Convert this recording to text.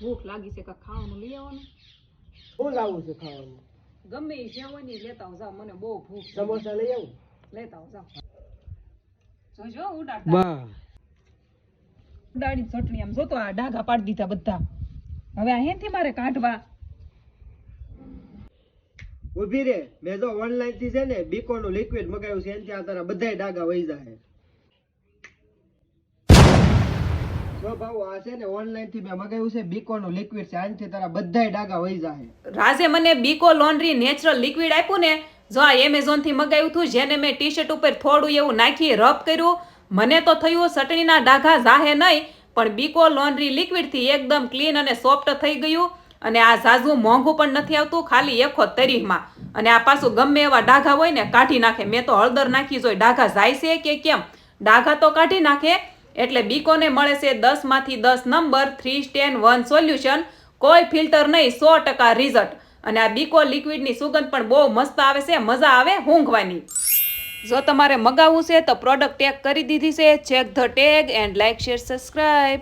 ભૂખ લાગી છે કે ખાવાનું લઈ આવવાનું? શું લાવવું છે ખાવાનું? ગમે એ જે હોય ને લેતા આવો મને બહુ ભૂખ છે. સમોસા લઈ આવું? લેતા આવો જોજો ઉડાડતા. બા. ઉડાડી ચટણી આમ જોતો આ ડાઘા પાડી દીધા બધા. હવે આ હેથી મારે કાઢવા. ઊભી રે. મેં જો ઓનલાઈનથી છે ને બીકો નું લિક્વિડ મગાવ્યું છે એનાથી આ તારા બધાય ડાઘા વહી જાય. જો ભાઉ, આ ને ઓનલાઈન મેં મગાવ્યું છે બીકો લિક્વિડ છે. આનથી તારા બધાય ડાઘા વહી જાય રાજે મને બીકો લોન્ડ્રી નેચરલ લિક્વિડ આપ્યું ને આ એમેઝોન મગાવ્યું હતું જેને મેં ટી શર્ટ ઉપર થોડું એવું નાખી રબ કર્યું, મને તો થયું ચટણીના ડાઘા જાહે નહીં, પણ બીકો લોન્ડ્રી લિક્વિડથી એકદમ ક્લીન અને સોફ્ટ થઈ ગયું, અને આ ઝાઝું મોંઘું પણ નથી આવતું, ખાલી એકો તરીમાં અને આ પાછું ગમે એવા ડાઘા હોય ને, કાઢી નાખે. મેં તો હળદર નાખી જોઈ, ડાઘા જાય છે કે કેમ? ડાઘા તો કાઢી નાખે એટલે બીકોને મળે છે? દસમાંથી દસ નંબર થ્રી સ્ટેન વન સોલ્યુશન કોઈ ફિલ્ટર નહીં, સો ટકા રિઝલ્ટ અને આ બીકો લિક્વિડની સુગંધ પણ બહુ મસ્ત આવે છે, મજા આવે ઊંઘવાની. જો તમારે મગાવવું છે તો પ્રોડક્ટ ટેગ કરી દીધી છે. Check the tag and like share subscribe